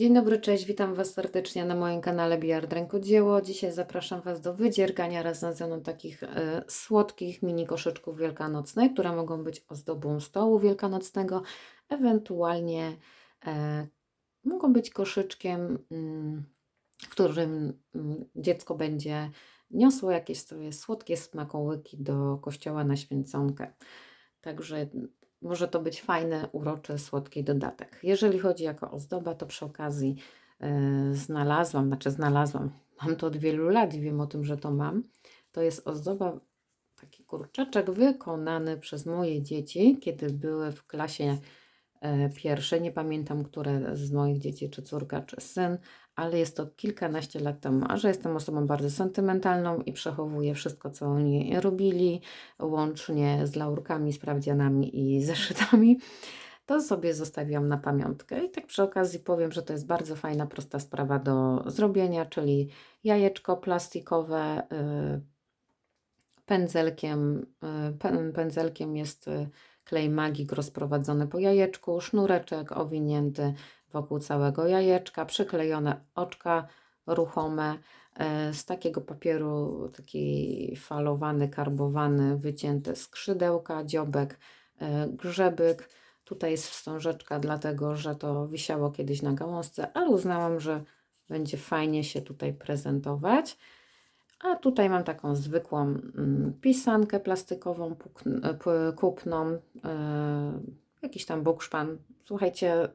Dzień dobry, cześć, witam Was serdecznie na moim kanale Biard Rękodzieło. Dzisiaj zapraszam Was do wydziergania razem ze mną takich e, słodkich mini koszyczków wielkanocnych, które mogą być ozdobą stołu wielkanocnego, ewentualnie e, mogą być koszyczkiem, mm, w którym mm, dziecko będzie niosło jakieś swoje słodkie smakołyki do kościoła na święconkę. Także może to być fajny, uroczy, słodki dodatek. Jeżeli chodzi jako ozdoba, to przy okazji yy, znalazłam, znaczy znalazłam, mam to od wielu lat i wiem o tym, że to mam. To jest ozdoba, taki kurczaczek wykonany przez moje dzieci, kiedy były w klasie e, pierwszej. Nie pamiętam, które z moich dzieci, czy córka, czy syn, ale jest to kilkanaście lat temu. A że jestem osobą bardzo sentymentalną i przechowuję wszystko, co oni robili, łącznie z laurkami, sprawdzianami i zeszytami, to sobie zostawiam na pamiątkę. I tak przy okazji powiem, że to jest bardzo fajna, prosta sprawa do zrobienia, czyli jajeczko plastikowe, y, pędzelkiem, y, pędzelkiem jest y, klej magik rozprowadzony po jajeczku, sznureczek owinięty wokół całego jajeczka, przyklejone oczka ruchome, e, z takiego papieru taki falowany, karbowany, wycięte skrzydełka, dziobek, e, grzebyk. Tutaj jest wstążeczka, dlatego że to wisiało kiedyś na gałązce, ale uznałam, że będzie fajnie się tutaj prezentować. A tutaj mam taką zwykłą mm, pisankę plastikową, e, kupną, jakiś tam bukszpan. Słuchajcie,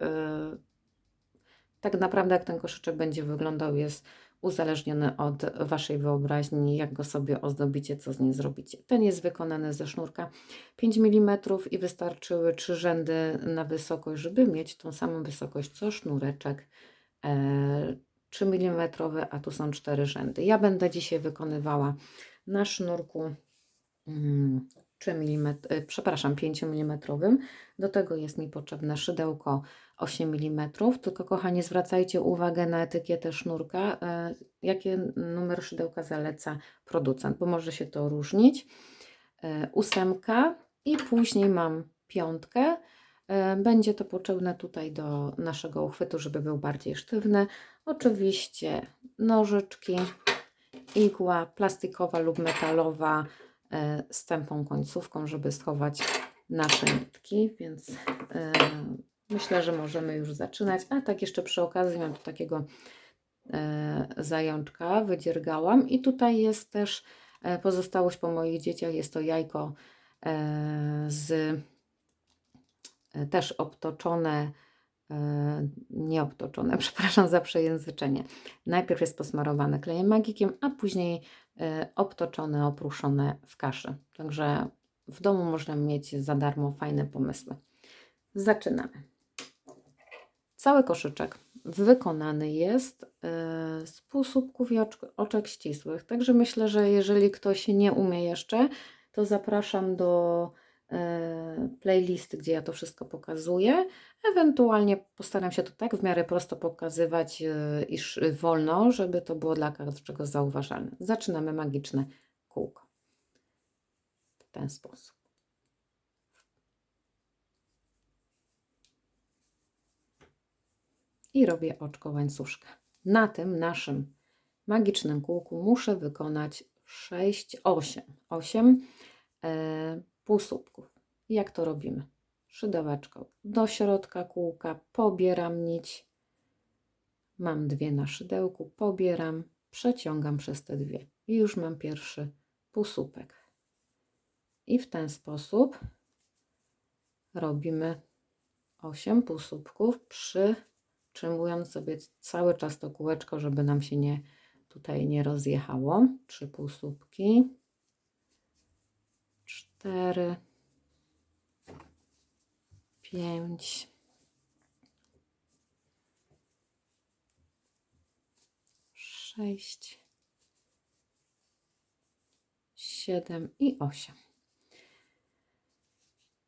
tak naprawdę jak ten koszyczek będzie wyglądał jest uzależniony od Waszej wyobraźni, jak go sobie ozdobicie, co z nim zrobicie. Ten jest wykonany ze sznurka 5 mm i wystarczyły trzy rzędy na wysokość, żeby mieć tą samą wysokość co sznureczek e, 3 mm, a tu są cztery rzędy. Ja będę dzisiaj wykonywała na sznurku mm, 3 mm, przepraszam, 5 mm. Do tego jest mi potrzebne szydełko 8 mm. Tylko kochani, zwracajcie uwagę na etykietę sznurka, e, jakie numer szydełka zaleca producent, bo może się to różnić. E, ósemka i później mam piątkę. Będzie to potrzebne tutaj do naszego uchwytu, żeby był bardziej sztywny. Oczywiście nożyczki, igła plastikowa lub metalowa, z tępą końcówką, żeby schować nasze nitki, więc e, myślę, że możemy już zaczynać. A tak jeszcze przy okazji mam tu takiego e, zajączka, wydziergałam i tutaj jest też pozostałość po moich dzieciach, jest to jajko z też obtoczone nie obtoczone, przepraszam za przejęzyczenie. Najpierw jest posmarowane klejem magikiem, a później obtoczone, opruszone w kaszy. Także w domu można mieć za darmo fajne pomysły. Zaczynamy. Cały koszyczek wykonany jest y, z półsłupków i oczek ścisłych. Także myślę, że jeżeli ktoś nie umie jeszcze, to zapraszam do playlisty, gdzie ja to wszystko pokazuję. Ewentualnie postaram się to tak w miarę prosto pokazywać, e, iż wolno, żeby to było dla każdego zauważalne. Zaczynamy magiczne kółko. W ten sposób. I robię oczko łańcuszka. Na tym naszym magicznym kółku muszę wykonać 6, 8. 8 e, półsłupków. Jak to robimy? Szydełeczko do środka kółka, pobieram nić, mam dwie na szydełku, pobieram, przeciągam przez te dwie i już mam pierwszy półsłupek. I w ten sposób robimy 8 półsłupków, przytrzymując sobie cały czas to kółeczko, żeby nam się nie tutaj nie rozjechało. Trzy półsłupki cztery, pięć, sześć, siedem i osiem.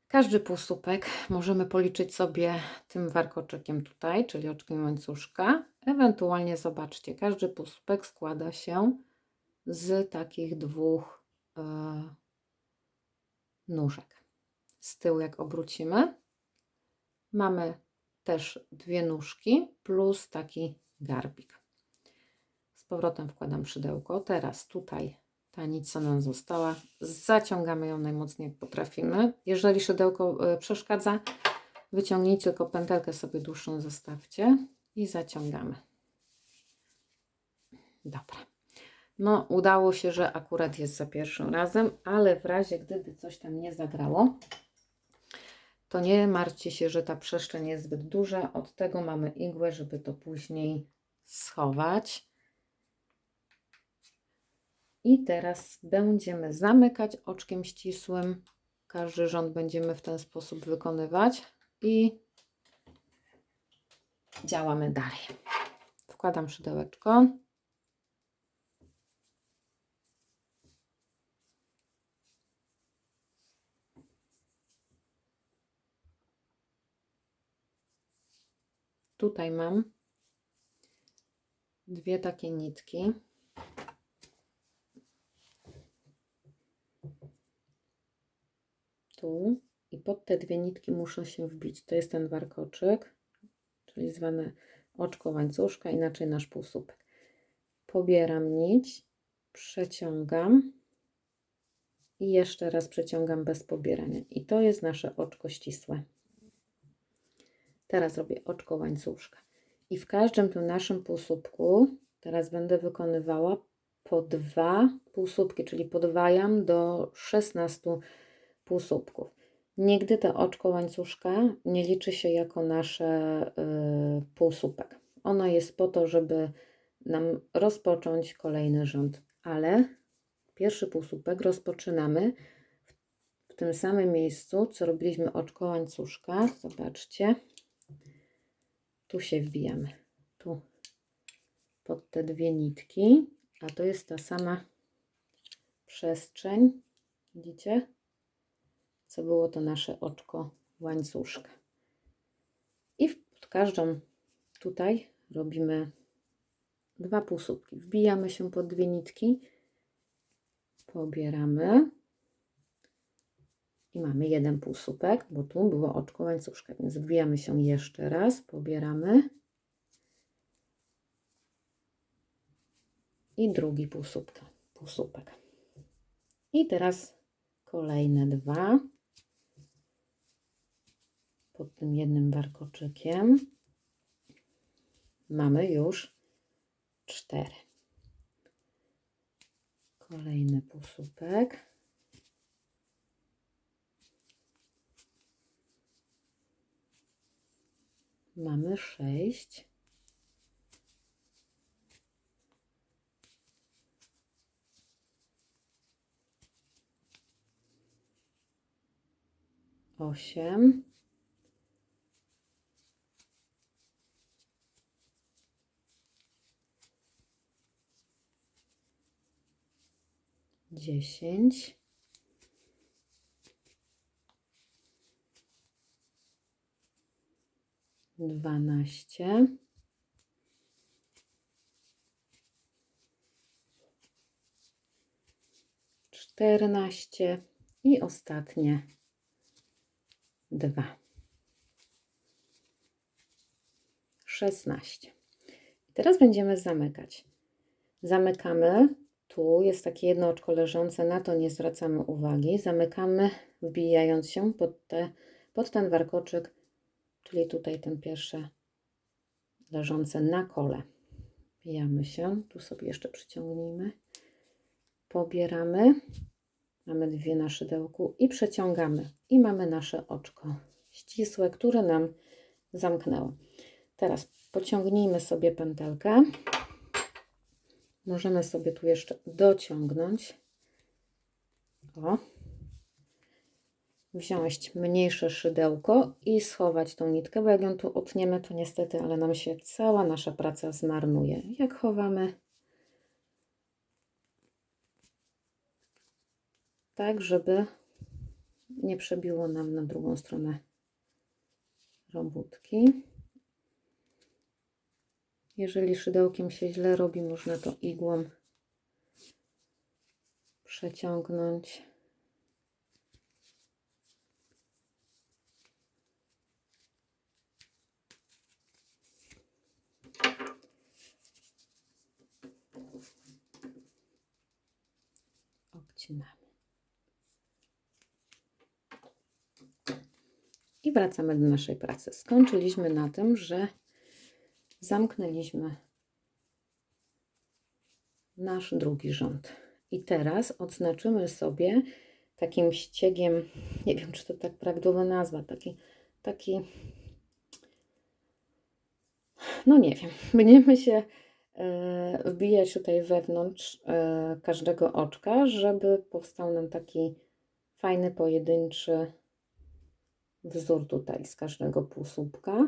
Każdy półsłupek możemy policzyć sobie tym warkoczykiem tutaj, czyli oczkiem łańcuszka. Ewentualnie zobaczcie, każdy półsłupek składa się z takich dwóch yy, nóżek. Z tyłu, jak obrócimy, mamy też dwie nóżki plus taki garbik. Z powrotem wkładam szydełko. Teraz tutaj ta nic, co nam została, zaciągamy ją najmocniej jak potrafimy. Jeżeli szydełko e, przeszkadza, wyciągnijcie tylko pętelkę sobie dłuższą zostawcie i zaciągamy. Dobra. No, udało się, że akurat jest za pierwszym razem, ale w razie gdyby coś tam nie zagrało, to nie martwcie się, że ta przestrzeń jest zbyt duża. Od tego mamy igłę, żeby to później schować. I teraz będziemy zamykać oczkiem ścisłym. Każdy rząd będziemy w ten sposób wykonywać i działamy dalej. Wkładam szydełeczko. Tutaj mam dwie takie nitki. Tu i pod te dwie nitki muszę się wbić. To jest ten warkoczyk, czyli zwane oczko łańcuszka, inaczej nasz półsłupek. Pobieram nić, przeciągam i jeszcze raz przeciągam bez pobierania. I to jest nasze oczko ścisłe. Teraz robię oczko łańcuszka. I w każdym tym naszym półsłupku teraz będę wykonywała po dwa półsłupki, czyli podwajam do 16 półsłupków. Nigdy to oczko łańcuszka nie liczy się jako nasze y, półsłupek. Ono jest po to, żeby nam rozpocząć kolejny rząd, ale pierwszy półsłupek rozpoczynamy w tym samym miejscu, co robiliśmy oczko łańcuszka. Zobaczcie. Tu się wbijamy. Tu pod te dwie nitki, a to jest ta sama przestrzeń. Widzicie? co było to nasze oczko łańcuszka. I pod każdą tutaj robimy dwa półsłupki. Wbijamy się pod dwie nitki, pobieramy i mamy jeden półsłupek, bo tu było oczko łańcuszka, więc wbijamy się jeszcze raz, pobieramy i drugi półsłupek. półsłupek. I teraz kolejne dwa pod tym jednym warkoczykiem mamy już cztery. Kolejny półsłupek. Mamy sześć. Osiem. dziesięć. Dwanaście. Czternaście i ostatnie dwa. Szesnaście. Teraz będziemy zamykać. Zamykamy tu jest takie jedno oczko leżące, na to nie zwracamy uwagi. Zamykamy, wbijając się pod, te, pod ten warkoczyk, czyli tutaj ten pierwsze leżące na kole. Wbijamy się, tu sobie jeszcze przyciągnijmy. Pobieramy, mamy dwie na szydełku i przeciągamy. I mamy nasze oczko ścisłe, które nam zamknęło. Teraz pociągnijmy sobie pętelkę. Możemy sobie tu jeszcze dociągnąć. O. Wziąć mniejsze szydełko i schować tą nitkę, bo jak ją tu utniemy, to niestety, ale nam się cała nasza praca zmarnuje. Jak chowamy tak, żeby nie przebiło nam na drugą stronę robótki. Jeżeli szydełkiem się źle robi, można to igłą przeciągnąć. I wracamy do naszej pracy. Skończyliśmy na tym, że zamknęliśmy nasz drugi rząd. I teraz odznaczymy sobie takim ściegiem, nie wiem czy to tak prawidłowa nazwa, taki, taki, no nie wiem, będziemy się e, wbijać tutaj wewnątrz e, każdego oczka, żeby powstał nam taki fajny, pojedynczy wzór tutaj z każdego półsłupka.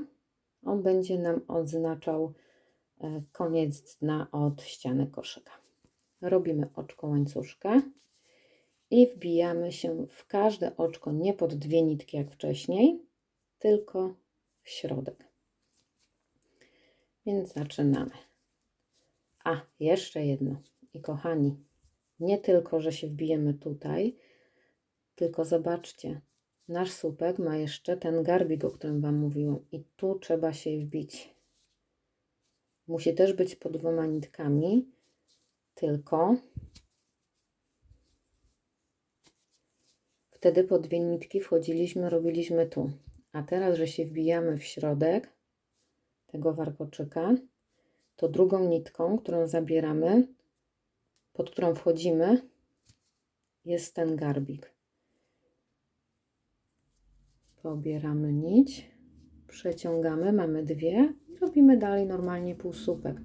On będzie nam odznaczał e, koniec dna od ściany koszyka. Robimy oczko łańcuszka i wbijamy się w każde oczko nie pod dwie nitki jak wcześniej, tylko w środek. Więc zaczynamy. A, jeszcze jedno. I kochani, nie tylko, że się wbijemy tutaj, tylko zobaczcie, nasz słupek ma jeszcze ten garbik, o którym Wam mówiłam. I tu trzeba się wbić. Musi też być pod dwoma nitkami, tylko wtedy po dwie nitki wchodziliśmy, robiliśmy tu. A teraz, że się wbijamy w środek tego warkoczyka, to drugą nitką, którą zabieramy, pod którą wchodzimy, jest ten garbik. Pobieramy nić, przeciągamy, mamy dwie robimy dalej normalnie półsłupek.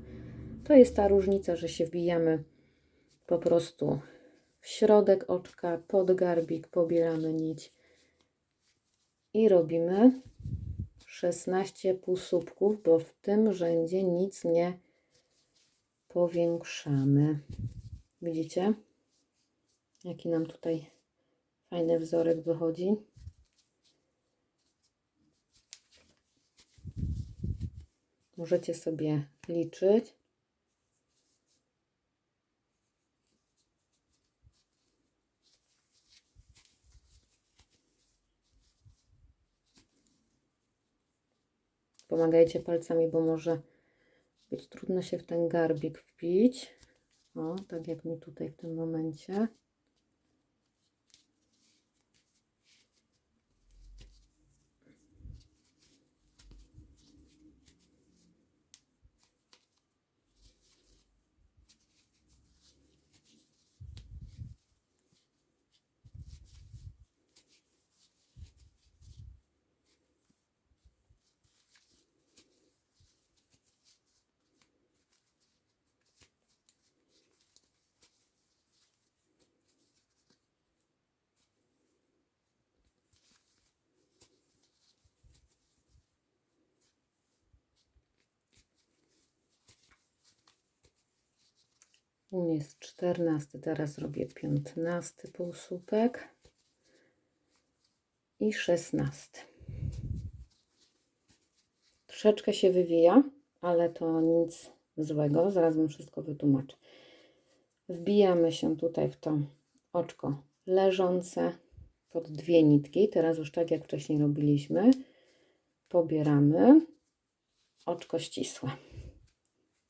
To jest ta różnica, że się wbijamy po prostu w środek oczka, pod garbik, pobieramy nić i robimy 16 półsłupków, bo w tym rzędzie nic nie powiększamy. Widzicie? Jaki nam tutaj fajny wzorek wychodzi. Możecie sobie liczyć. Pomagajcie palcami, bo może być trudno się w ten garbik wbić. O, tak jak mi tutaj w tym momencie. U mnie jest 14, teraz robię 15 półsłupek i 16. Troszeczkę się wywija, ale to nic złego, zaraz Wam wszystko wytłumaczę. Wbijamy się tutaj w to oczko leżące pod dwie nitki, teraz już tak jak wcześniej robiliśmy, pobieramy oczko ścisłe.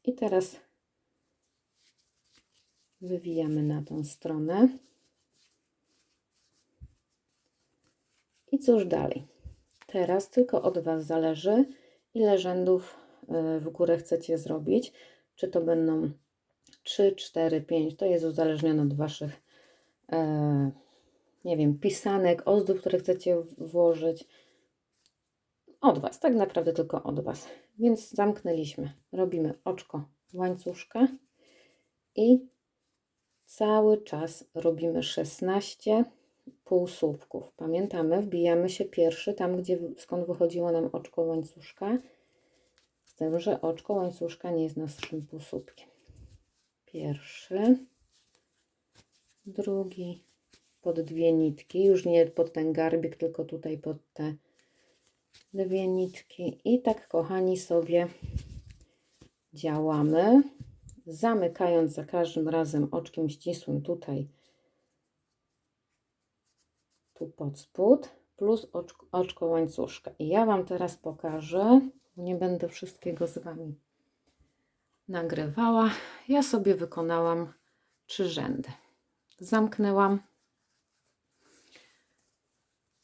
I teraz wywijamy na tą stronę. I cóż dalej? Teraz tylko od Was zależy, ile rzędów y, w górę chcecie zrobić. Czy to będą 3, 4, 5, to jest uzależnione od Waszych, e, nie wiem, pisanek, ozdób, które chcecie włożyć. Od Was, tak naprawdę tylko od Was. Więc zamknęliśmy. Robimy oczko łańcuszka i cały czas robimy 16 półsłupków. Pamiętamy, wbijamy się pierwszy tam, gdzie skąd wychodziło nam oczko łańcuszka. Z tym, że oczko łańcuszka nie jest naszym półsłupkiem. Pierwszy, drugi, pod dwie nitki, już nie pod ten garbik, tylko tutaj pod te dwie nitki. I tak, kochani, sobie działamy zamykając za każdym razem oczkiem ścisłym tutaj tu pod spód plus oczko, oczko łańcuszka. I ja Wam teraz pokażę, nie będę wszystkiego z Wami nagrywała. Ja sobie wykonałam trzy rzędy. zamknęłam.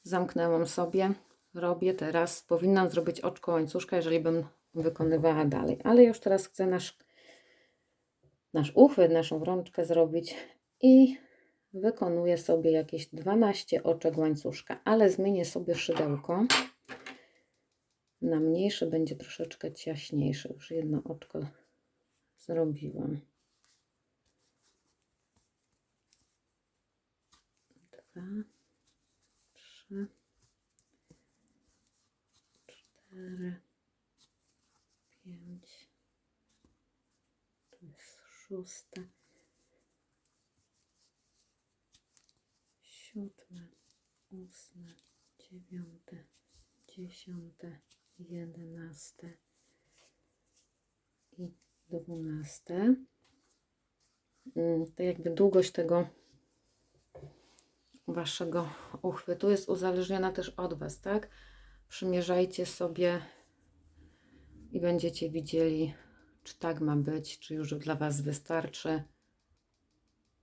Zamknęłam sobie. Robię teraz, powinnam zrobić oczko łańcuszka, jeżeli bym wykonywała dalej. Ale już teraz chcę nasz, nasz uchwyt, naszą rączkę zrobić i wykonuję sobie jakieś 12 oczek łańcuszka, ale zmienię sobie szydełko na mniejsze, będzie troszeczkę ciaśniejsze. Już jedno oczko zrobiłam. Dwa, trzy, cztery, pięć. To jest szóste. Siódme, ósme, dziewiąte, dziesiąte, jedenaste i dwunaste. To jakby długość tego waszego uchwytu jest uzależniona też od was, tak? Przymierzajcie sobie i będziecie widzieli, czy tak ma być, czy już dla was wystarczy,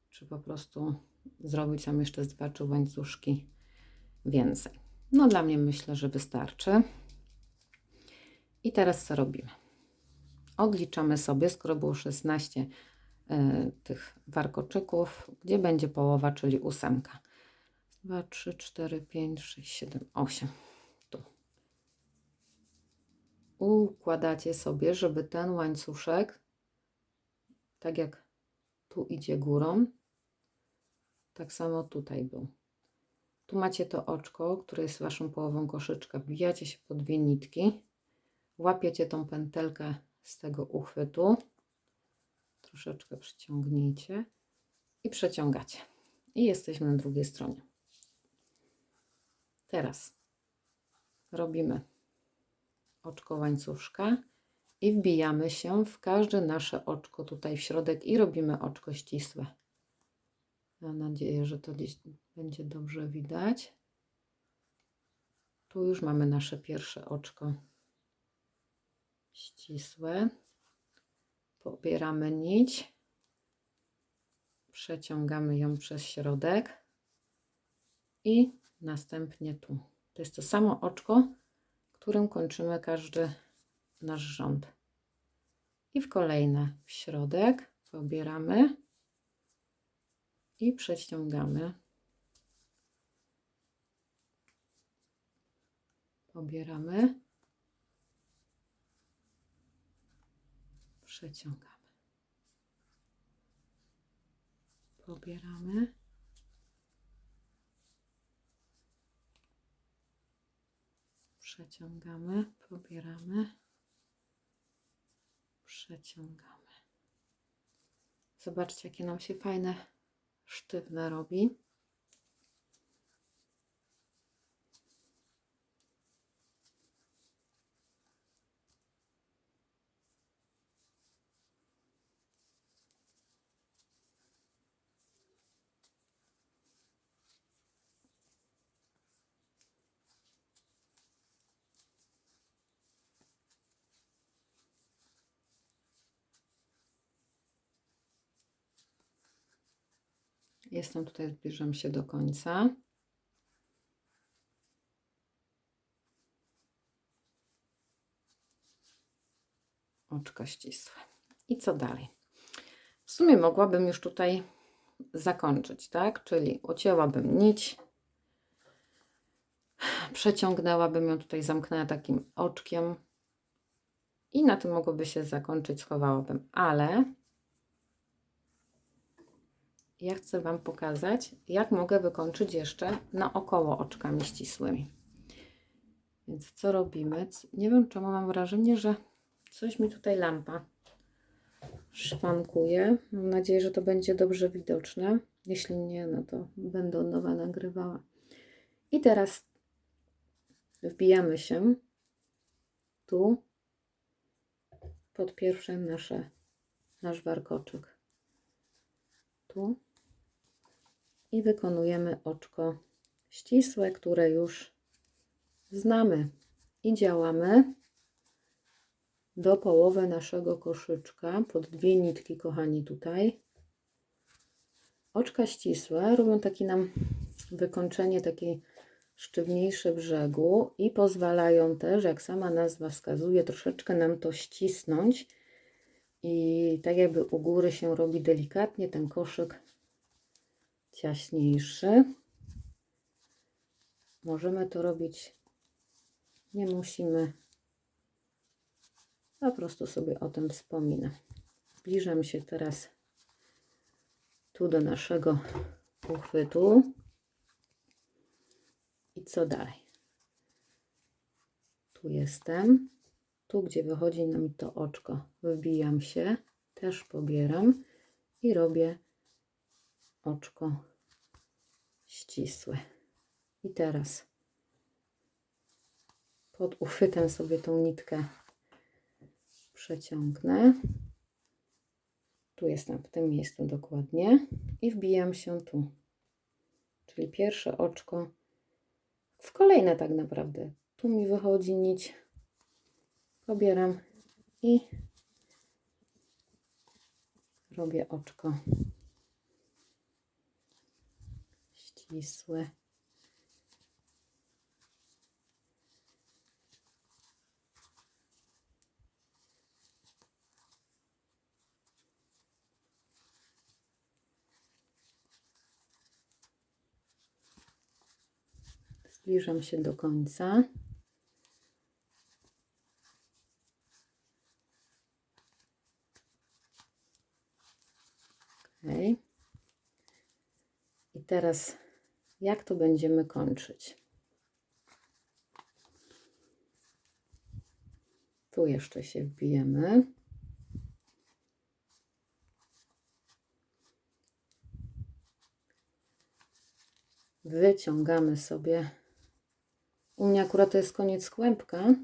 czy po prostu zrobić tam jeszcze z dwa czy łańcuszki więcej. No dla mnie myślę, że wystarczy. I teraz co robimy? Odliczamy sobie, skoro było 16 y, tych warkoczyków, gdzie będzie połowa, czyli ósemka. 2, 3, 4, 5, 6, 7, 8. Układacie sobie, żeby ten łańcuszek, tak jak tu idzie górą, tak samo tutaj był. Tu macie to oczko, które jest waszą połową koszyczka. Wbijacie się po dwie nitki, łapiecie tą pętelkę z tego uchwytu, troszeczkę przyciągnijcie i przeciągacie. I jesteśmy na drugiej stronie. Teraz robimy oczko łańcuszka i wbijamy się w każde nasze oczko tutaj w środek i robimy oczko ścisłe. Mam nadzieję, że to gdzieś będzie dobrze widać. Tu już mamy nasze pierwsze oczko ścisłe. Pobieramy nić, przeciągamy ją przez środek i następnie tu. To jest to samo oczko, którym kończymy każdy nasz rząd. I w kolejne w środek pobieramy i przeciągamy. Pobieramy. Przeciągamy. Pobieramy. Przeciągamy, pobieramy. Przeciągamy. Zobaczcie, jakie nam się fajne sztywne robi. Jestem tutaj, zbliżam się do końca. Oczka ścisłe. I co dalej? W sumie mogłabym już tutaj zakończyć, tak? Czyli ucięłabym nić, przeciągnęłabym ją tutaj, zamknęła takim oczkiem i na tym mogłoby się zakończyć, schowałabym, ale ja chcę Wam pokazać, jak mogę wykończyć jeszcze naokoło oczkami ścisłymi. Więc co robimy? Nie wiem, czemu mam wrażenie, że coś mi tutaj lampa szwankuje. Mam nadzieję, że to będzie dobrze widoczne. Jeśli nie, no to będę nowa nagrywała. I teraz wbijamy się tu pod pierwsze nasze, nasz warkoczek. Tu i wykonujemy oczko ścisłe, które już znamy i działamy do połowy naszego koszyczka. Pod dwie nitki, kochani, tutaj. Oczka ścisłe robią takie nam wykończenie takie sztywniejsze brzegu i pozwalają też, jak sama nazwa wskazuje, troszeczkę nam to ścisnąć. I tak jakby u góry się robi delikatnie ten koszyk ciaśniejszy. Możemy to robić, nie musimy. Po prostu sobie o tym wspominam. Zbliżam się teraz tu do naszego uchwytu. I co dalej? Tu jestem. Tu, gdzie wychodzi nam to oczko, wbijam się, też pobieram i robię oczko ścisłe. I teraz pod uchwytem sobie tą nitkę przeciągnę. Tu jestem, w tym miejscu dokładnie. I wbijam się tu. Czyli pierwsze oczko w kolejne tak naprawdę. Tu mi wychodzi nić. Pobieram i robię oczko ścisłe. Zbliżam się do końca. Ok. I teraz jak to będziemy kończyć? Tu jeszcze się wbijemy. Wyciągamy sobie. U mnie akurat to jest koniec kłębka,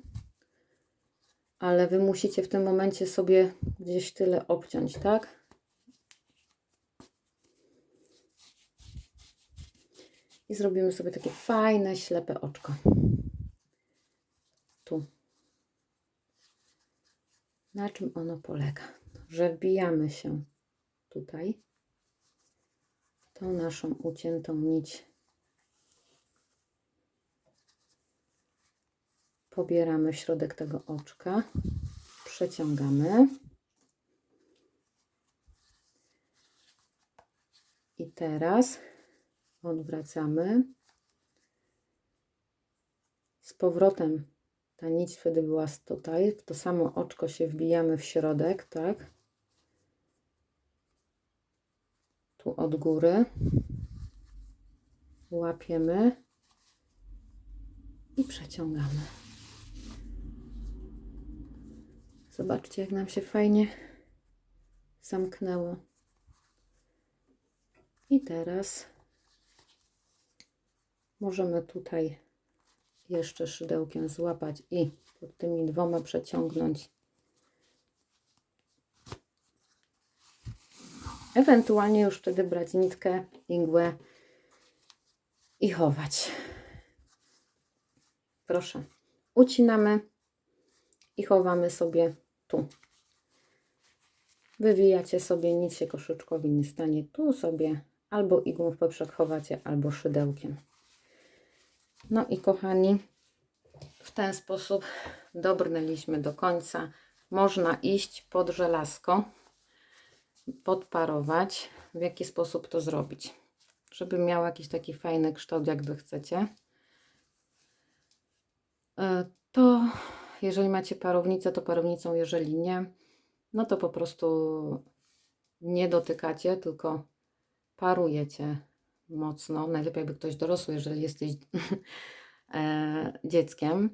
ale Wy musicie w tym momencie sobie gdzieś tyle obciąć, tak? I zrobimy sobie takie fajne, ślepe oczko. Tu. Na czym ono polega? Że wbijamy się tutaj, tą naszą uciętą nić pobieramy środek tego oczka, przeciągamy i teraz odwracamy. Z powrotem ta nić wtedy była tutaj, w to samo oczko się wbijamy w środek, tak? Tu od góry łapiemy i przeciągamy. Zobaczcie, jak nam się fajnie zamknęło. I teraz możemy tutaj jeszcze szydełkiem złapać i pod tymi dwoma przeciągnąć. Ewentualnie już wtedy brać nitkę, igłę i chować. Proszę, ucinamy i chowamy sobie tu. Wywijacie sobie, nic się koszyczkowi nie stanie. Tu sobie albo igłą w poprzek chowacie, albo szydełkiem. No i kochani, w ten sposób dobrnęliśmy do końca. Można iść pod żelazko, podparować. W jaki sposób to zrobić? Żeby miał jakiś taki fajny kształt, jak Wy chcecie. E, To jeżeli macie parownicę, to parownicą, jeżeli nie, no to po prostu nie dotykacie, tylko parujecie mocno. Najlepiej jakby ktoś dorosły, jeżeli jesteś e, dzieckiem,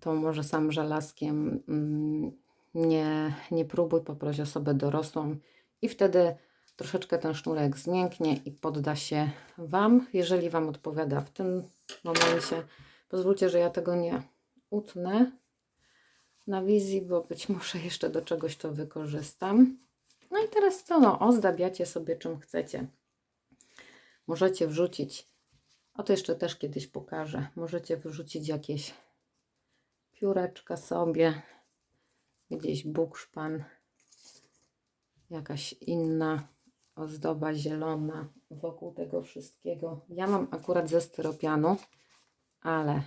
to może sam żelazkiem mm, nie, nie próbuj, poproś osobę dorosłą i wtedy troszeczkę ten sznurek zmięknie i podda się Wam, jeżeli Wam odpowiada w tym momencie. Pozwólcie, że ja tego nie utnę na wizji, bo być może jeszcze do czegoś to wykorzystam. No i teraz co? No, ozdabiacie sobie czym chcecie. Możecie wrzucić, o to jeszcze też kiedyś pokażę, możecie wrzucić jakieś pióreczka sobie, gdzieś bukszpan, jakaś inna ozdoba zielona wokół tego wszystkiego. Ja mam akurat ze styropianu, ale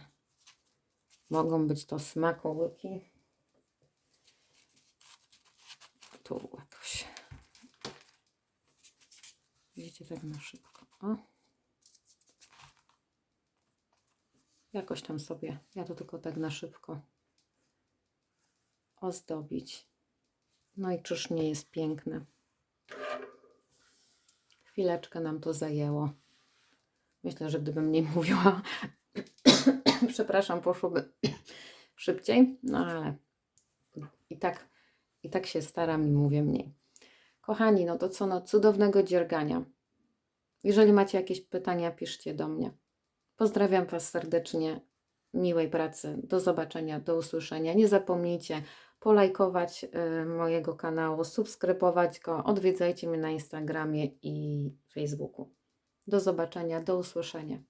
mogą być to smakołyki. Tu jakoś. Widzicie, tak na szybko. O. Jakoś tam sobie, ja to tylko tak na szybko ozdobić. No i czyż nie jest piękne? Chwileczkę nam to zajęło. Myślę, że gdybym nie mówiła, przepraszam, poszłoby szybciej, no ale i tak, i tak się staram i mówię mniej. Kochani, no to co, no cudownego dziergania. Jeżeli macie jakieś pytania, piszcie do mnie. Pozdrawiam Was serdecznie. Miłej pracy. Do zobaczenia, do usłyszenia. Nie zapomnijcie polajkować y, mojego kanału, subskrybować go. Odwiedzajcie mnie na Instagramie i Facebooku. Do zobaczenia, do usłyszenia.